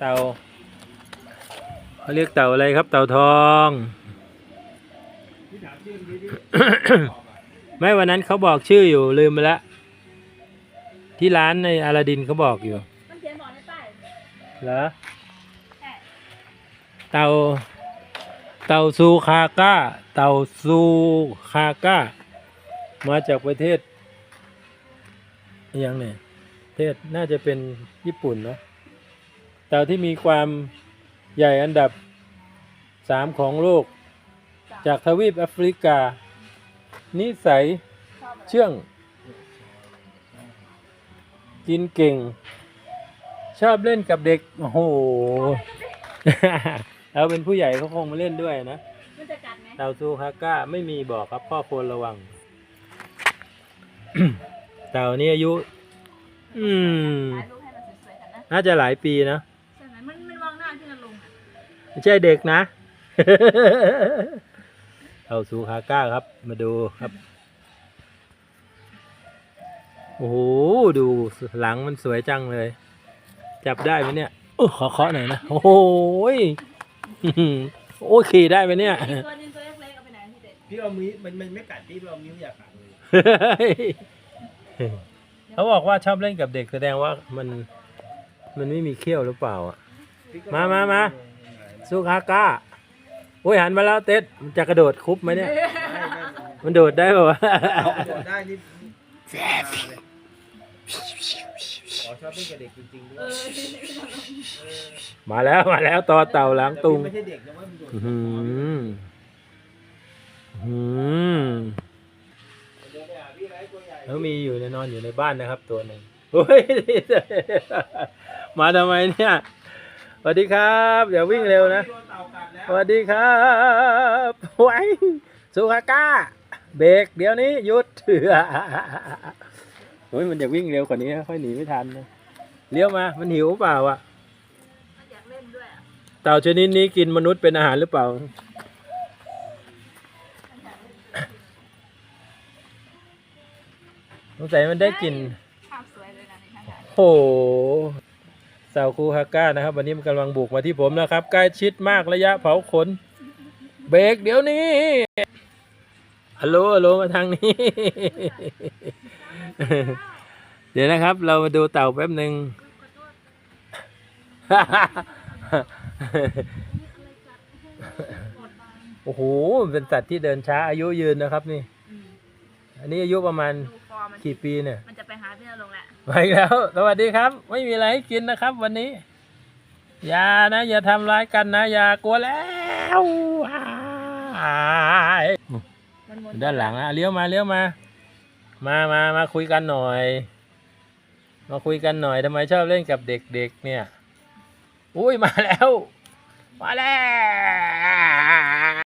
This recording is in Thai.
เต่าเขาเรียกเต่าอะไรครับ เต่าทอง ไม่วันนั้นเขาบอกชื่ออยู่ลืมไปแล้วที่ร้านในอาลาดินเขาบอกอยู่มันเขียนบอกในป้ายเหรอใช่เต่า เต่าซูคาก้า เต่าซูคาก้า มาจากประเทศอหยังเนี่ยประเทศน่าจะเป็นญี่ปุ่นเนอะ เต่าที่มีความใหญ่อันดับสามของโลก จากทวีปแอฟริกา นิสัยชอบอะไรเชื่อง กินเก่ง ชอบเล่นกับเด็ก โอ้โหเราเป็นผู้ใหญ่เขาคงมาเล่นด้วยนะมันจะกัดไหมเต่าซูฮาก้าไม่มีบอกครับพ่อควรระวัง เต่านี่อายุ อืม ถ่ายรูปให้มันสวยๆกันนะ น่าจะหลายปีนะ ไม่ใช่เด็กนะเต่าซูฮาก้าครับ มาดูครับ โอ้โห ดูหลังมันสวยจังเลย จับได้ไหมเนี่ย โอ้ขอเคาะหน่อยนะ โอ้โหยโอ้ยขี่ได้ไหมเนี่ยอีกตัวหนึงตัวเล็กๆเอาไปไหนพี่เด็ดพี่เอามีมันมันไม่กัดพี่พี่เอามิ้วอยากกัดเลยเขาบอกว่าชอบเล่นกับเด็กแสดงว่ามัน มันไม่มีเขี้ยวหรือเปล่าอะ พี่ก็มามามา ซูฮาก้าโอ้ยหันมาแล้วเต็ดมันจะกระโดดคุบไหมเนี่ยไม่ไม่มันโดดได้ป่าวะเอาไปโดดได้นี่แซ่บเลยอ๋อชอบเล่นกับเด็กจริงๆด้วเอยอมาแล้วมาแล้วต่อเต่าหลังตุงแต่พี่ไม่ใช่เด็กนะว่ามันโดดอื้อหืออื้อหือเดี๋ยวไปหาพี่ไรตัวใหญ่แล้วมีอยู่ในนอนอยู่ในบ้านนะครับ ตัวหนึ่งโอ้ย มาทำไมเนี่ย สวัสดีครับเดี๋ยววิ่งเร็วนะโดนเต่ากัดแล้วสวัสดีครับไว้สุขาก้า เบรกเดี๋ยวนี้หยุดโอ้ยมันจะวิ่งเร็วกว่านี้ค่อยหนีไม่ทันนะเลี้ยวมามันหิวเปล่าอะมันอยากเล่นด้วยอะเต่าชนิดนี้กินมนุษย์เป็นอาหารหรือเปล่าสงสัยมันได้กลิ่นภาพสวย เลยนะในทางการโหสาวคูฮาก้านะครับ วันนี้มันกำลังบุกมาที่ผมนะครับ ใกล้ชิดมากระยะเผาขน เบรกเดี๋ยวนี้ฮัลโหลฮัลโหลมาทางนี้ เดี๋ยวนะครับ เรามาดูเต่าแป๊บหนึ่งโอ้โห เป็นสัตว์ที่เดินช้าอายุยืนนะครับนี่ อันนี้อายุประมาณกี่ปีเนี่ย ไปหาพี่นรงแหละไปแล้ว สวัสดีครับ ไม่มีอะไรให้กินนะครับ วันนี้ อย่านะ อย่าทำร้ายกันนะ อย่ากลัวแล้วอ้ายมันมนด้านหลังอะเลี้ยวมาเลี้ยวมา มามามาคุยกันหน่อย มาคุยกันหน่อยทำไมชอบเล่นกับเด็กๆเนี่ย อุ้ยมาแล้ว มาแล้ว